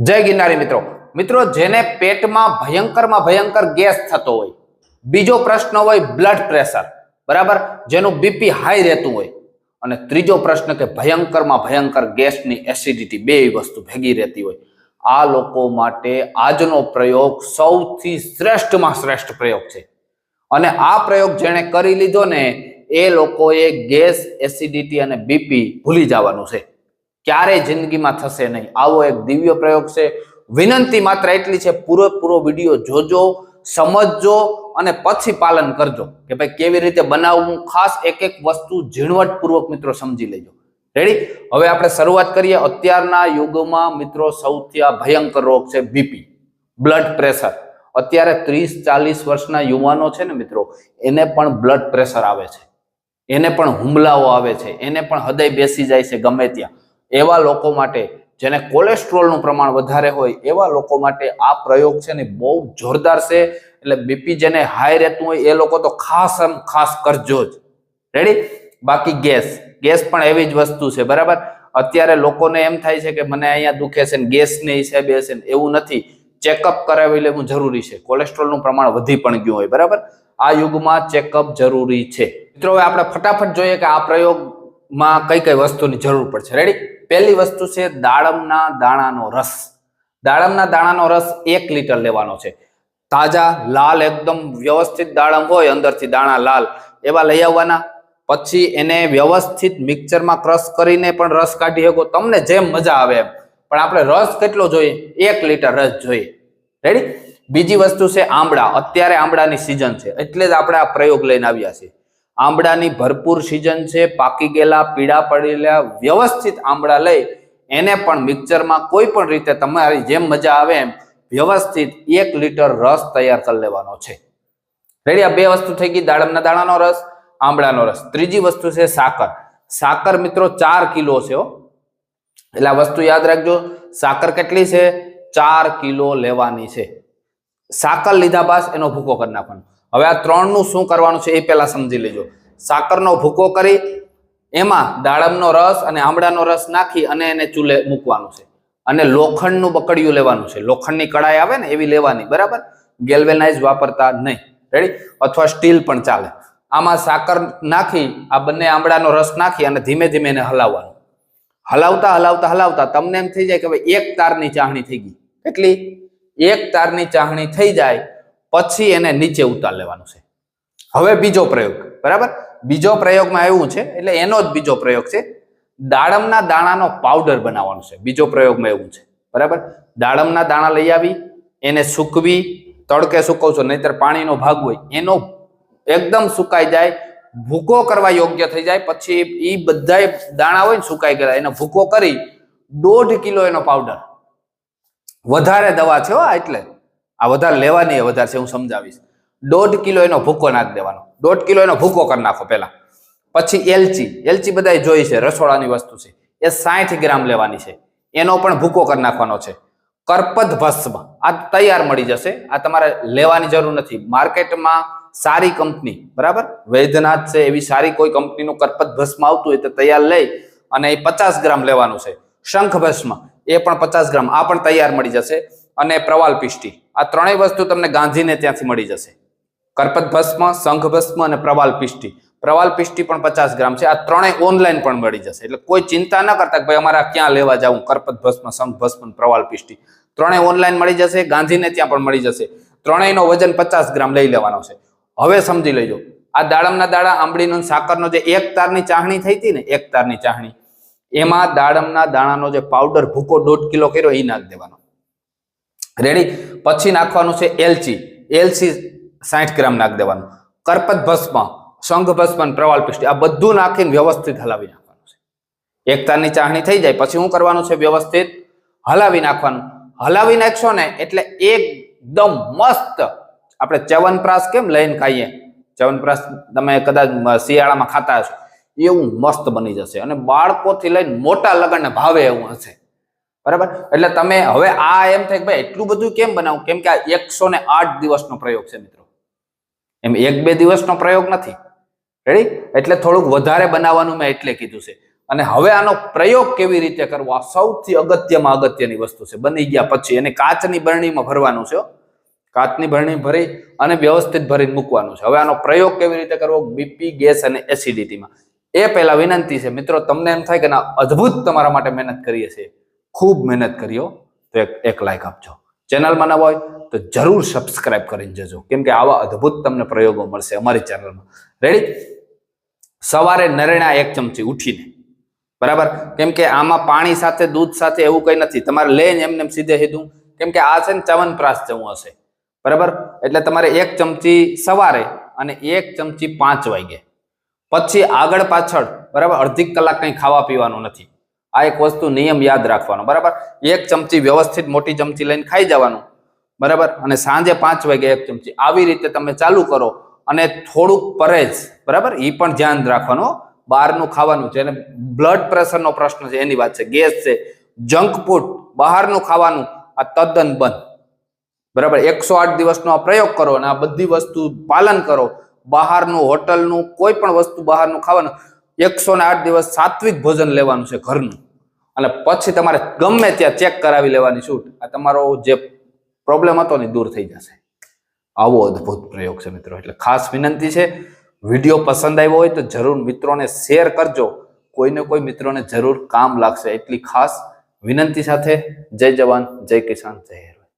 જય ગિરનારી મિત્રો. મિત્રો, જેને પેટમાં ભયંકરમાં ભયંકર ગેસ થતો હોય, બીજો પ્રશ્ન હોય બ્લડ પ્રેશર બરાબર? જેનું બીપી હાઈ રહેતું હોય. અને ત્રીજો પ્રશ્ન કે ભયંકરમાં ભયંકર ગેસની એસિડિટી બે વસ્તુ ભેગી રહેતી હોય. આ લોકો માટે આજનો પ્રયોગ સૌથી શ્રેષ્ઠમાં શ્રેષ્ઠ પ્રયોગ છે. અને આ પ્રયોગ જેણે કરી લીધો ને, એ લોકોએ ગેસ એસિડિટી અને બીપી ભૂલી જવાનું છે. ક્યારેય જિંદગીમાં થશે નહીં. આવો એક દિવ્ય પ્રયોગ છે. વિનંતી માત્ર એટલી છે, પૂરેપૂરો વીડિયો જોજો, સમજજો અને પછી પાલન કરજો કે ભાઈ કેવી રીતે બનાવવું, ખાસ એક એક વસ્તુ ઝીણવટપૂર્વક મિત્રો સમજી લેજો. રેડી હવે આપણે શરૂઆત કરીએ. અત્યારના યુગમાં મિત્રો સૌથી આ ભયંકર રોગ છે બીપી, બ્લડ પ્રેશર. અત્યારે ત્રીસ, ચાલીસ વર્ષના યુવાનો છે ને મિત્રો, એને પણ બ્લડ પ્રેશર આવે છે. એને પણ હુમલાઓ આવે છે. એને પણ હૃદય બેસી જાય છે ગમે ત્યાં. એવા લોકો માટે જેને કોલેસ્ટ્રોલનું પ્રમાણ વધારે હોય, એવા લોકો માટે આ પ્રયોગ છે ને બહુ જોરદાર છે. એટલે બીપી જેને હાઈ રહેતું હોય, એ લોકો તો ખાસ આમ ખાસ કરજો જ. રેડી બાકી ગેસ. ગેસ પણ એવી જ વસ્તુ છે, બરાબર? અત્યારે લોકોને એમ થાય છે કે મને અહીંયા દુખે છે ને ગેસને હિસાબે હશે ને એવું નથી. ચેકઅપ કરાવી લેવું જરૂરી છે. કોલેસ્ટ્રોલનું પ્રમાણ વધી પણ ગયું હોય, બરાબર? આ યુગમાં ચેકઅપ જરૂરી છે. મિત્રો, હવે આપણે ફટાફટ જોઈએ કે આ પ્રયોગમાં કઈ કઈ વસ્તુની જરૂર પડશે? રેડી પહેલી વસ્તુ છે દાડમના દાણાનો રસ. દાડમના દાણાનો રસ એક લીટર લેવાનો છે. તાજા, લાલ, એકદમ વ્યવસ્થિત દાડમ હોય, અંદરથી દાણા લાલ. એવા લઈ આવવાના. પછી એને વ્યવસ્થિત મિક્સરમાં ક્રશ કરીને પણ રસ કાઢી શકો. તમને જેમ મજા આવે એમ. પણ આપણે રસ કેટલો જોઈએ? એક લીટર રસ જોઈએ. રેડી બીજી વસ્તુ છે આંબળા અત્યારે આંબળાની સિઝન છે. એટલે જ આપણે આ પ્રયોગ લઈને આવ્યા છીએ. આંબળાની ભરપૂર સિઝન છે, પાકી ગયેલા, પીળા પડેલા, વ્યવસ્થિત આંબળા લઈ એને પણ મિક્સરમાં કોઈ પણ રીતે તમારી જેમ મજા આવે એમ વ્યવસ્થિત એક લીટર રસ તૈયાર કરી લેવાનો છે. રેડી આ બે વસ્તુ થઈ ગઈ, દાડમના દાણાનો રસ આંબળાનો રસ. ત્રીજી વસ્તુ છે સાકર. સાકર મિત્રો ચાર કિલો છે એટલે આ વસ્તુ યાદ રાખજો, સાકર કેટલી છે? ચાર કિલો લેવાની છે. સાકર લીધા બાદ એનો ભૂકો કરી નાખવાનો. હવે આ ત્રણનું શું કરવાનું છે એ પહેલા સમજી લેજો. સાકરનો ભૂકો કરી, એમાં દાડમનો રસ અને આમળાનો રસ નાખી અને એને ચૂલે મૂકવાનું છે. અને લોખંડનું બકડિયું લેવાનું છે. લોખંડની કડાઈ આવે ને એવી લેવાની, બરાબર? ગેલ્વેનાઇઝ વાપરતા નહીં. રેડી અથવા સ્ટીલ પણ ચાલે. આમાં સાકર નાખી, આ બંને આમળાનો રસ નાખી અને ધીમે ધીમે એને હલાવવાનું. હલાવતા હલાવતા હલાવતા તમને એમ થઈ જાય કે ભાઈ એક તારની ચાહણી થઈ ગઈ. કેટલી? એક તારની ચાહણી થઈ જાય, પછી એને નીચે ઉતાર લેવાનું છે. હવે બીજો પ્રયોગ. બરાબર? બીજો પ્રયોગમાં એવું છે, એટલે એનો જ બીજો પ્રયોગ છે, દાડમના દાણાનો પાવડર બનાવવાનો છે. બીજો પ્રયોગમાં એવું છે, બરાબર? દાડમના દાણા લઈ આવી, એને સૂકવી, તડકે સૂકવશો, નહીતર પાણીનો ભાગ હોય, એનો એકદમ સુકાઈ જાય, ભૂકો કરવા યોગ્ય થઈ જાય, પછી એ બધા દાણા હોય ને સુકાઈ ગયા, એનો ભૂકો કરી, દોઢ કિલો એનો પાવડર વધારે દવા છે એટલે. આ વધારે લેવાની વધારે છે, હું સમજાવીશ. દોઢ કિલો એનો ભૂકો નાખી દેવાનો. દોઢ કિલો એનો ભૂકો કરી નાખો પહેલાં. પછી એલચી એલચી બધા જોઈ છે, રસોડાની વસ્તુ છે. એ સાઠ ગ્રામ લેવાની છે. એનો પણ ભૂકો કરી નાખવાનો છે. કરપત ભસ્મ, આ તૈયાર મળી જશે. આ તમારે લેવાની જરૂર નથી. માર્કેટમાં સારી કંપની, બરાબર? વૈદ્યનાથ છે, એવી સારી કોઈ કંપનીનું કરપત ભસ્મ આવતું હોય તો તૈયાર લઈ અને એ પચાસ ગ્રામ લેવાનું છે. શંખ ભસ્મ, એ પણ પચાસ ગ્રામ, આ પણ તૈયાર મળી જશે. અને પ્રવાલ પિષ્ટી, આ ત્રણેય વસ્તુ તમને ગાંધીને ત્યાંથી મળી જશે. કરપત ભસ્મ શંખ ભસ્મ અને પ્રવાલ પિષ્ટી. પ્રવાલ પિષ્ટી પણ પચાસ ગ્રામ છે. આ ત્રણેય ઓનલાઈન પણ મળી જશે. એટલે કોઈ ચિંતા ન કરતા કે ભાઈ અમારે ક્યાં લેવા જવું? કરપત ભસ્મ શંખ ભસ્મ પ્રવાલ પિષ્ટી. ત્રણેય ઓનલાઈન મળી જશે. ગાંધીને ત્યાં પણ મળી જશે. ત્રણેયનો વજન પચાસ ગ્રામ લઈ લેવાનો છે. હવે સમજી લેજો. આ દાડમના દાડા, આંબળીનો સાકરનો જે એક તારની ચાહણી થઈ હતી ને, એક તારની ચાહણી. એમાં દાડમના દાણાનો જે પાવડર ભૂકો દોઢ કિલો કર્યો એ નાખી દેવાનો. રેડી પછી નાખવાનું છે એલચી. એલચી સાઠ ગ્રામ નાખી દેવાનું. કરપત ભસ્મ શંખ ભસ્મ પ્રવાલ પિષ્ટી આ બધું નાખીને વ્યવસ્થિત હલાવી નાખવાનું છે. એક તારની ચાહણી થઈ જાય, પછી શું કરવાનું છે વ્યવસ્થિત? હલાવી નાખવાનું. હલાવી નાખશો ને એટલે એકદમ મસ્ત. આપણે ચવનપ્રાસ કેમ લઈને ખાઈએ? ચવનપ્રાસ તમે કદાચ શિયાળામાં ખાતા હશો. એવું મસ્ત બની જશે અને બાળકોથી લઈને મોટા લગનને ભાવે એવું હશે. બરાબર? એટલે તમે હવે આ એમ થાય કે ભાઈ એટલું બધું કેમ બનાવું? કેમ કે આ એકસો ને આઠ દિવસનો પ્રયોગ છે, મિત્રો. એમ એક બે દિવસનો પ્રયોગ નથી. રેડી એટલે થોડુંક વધારે બનાવવાનું મેં એટલે કીધું છે. અને હવે આનો પ્રયોગ કેવી રીતે કરવો? આ સૌથી અગત્યમાં અગત્યની વસ્તુ છે. બની ગયા પછી એને કાચની બરણીમાં ભરવાનું છે કાચની બરણી ભરી અને વ્યવસ્થિત ભરીને મૂકવાનું છે. હવે આનો પ્રયોગ કેવી રીતે કરવો? બીપી ગેસ અને એસિડિટીમાં. એ પહેલા વિનંતી છે. મિત્રો, તમને એમ થાય કે ના, અદ્ભુત તમારા માટે મહેનત કરીએ છીએ. ખૂબ મહેનત કરીઓ તો એક એક લાઈક આપજો. ચેનલમાં નવા હોય તો જરૂર સબસ્ક્રાઇબ કરીને જજો. કેમ કે આવા અદ્ભુત તમને પ્રયોગો મળશે અમારી ચેનલમાં રેડી સવારે નરેણા એક ચમચી ઉઠીને. બરાબર? કેમ કે આમાં પાણી સાથે, દૂધ સાથે એવું કંઈ નથી. તમારે લઈને એમને એમ સીધે સીધું. કેમ કે આ છે ને ચ્યવનપ્રાશ જવું હશે બરાબર? એટલે તમારે એક ચમચી સવારે અને એક ચમચી પાંચ વાગે. પછી આગળ પાછળ, બરાબર? અડધી કલાક કંઈ ખાવા પીવાનું નથી. આ એક વસ્તુ નિયમ યાદ રાખવાનો. બરાબર? એક ચમચી વ્યવસ્થિત મોટી ચમચી લઈને ખાઈ જવાનું. બરાબર? અને સાંજે પાંચ વાગે એક ચમચી. આવી રીતે તમે ચાલુ કરો અને થોડુંક પરેજ, બરાબર? એ પણ ધ્યાન રાખવાનું બહારનું ખાવાનું જેને બ્લડ પ્રેશરનો પ્રશ્ન છે, એની વાત છે. ગેસ છે જંક ફૂડ બહારનું ખાવાનું, આ તદ્દન બંધ. બરાબર? એકસો આઠ દિવસનો આ પ્રયોગ કરો અને આ બધી વસ્તુ પાલન કરો. બહારનું હોટલનું કોઈ પણ વસ્તુ બહારનું ખાવાનું, એકસો આઠ દિવસ સાત્વિક ભોજન લેવાનું છે ઘરનું. અને પછી તમારે ગમે ત્યાં ચેક કરાવી લેવાની છૂટ. આ તમારો જે પ્રોબ્લેમ હતો ને દૂર થઈ જશે. આવો અદ્ભુત પ્રયોગ છે મિત્રો. એટલે ખાસ વિનંતી છે, વીડિયો પસંદ આવ્યો હોય તો જરૂર મિત્રોને શેર કરજો. કોઈને કોઈ મિત્રોને જરૂર કામ લાગશે. એટલી ખાસ વિનંતી સાથે જય જવાન, જય કિસાન, જય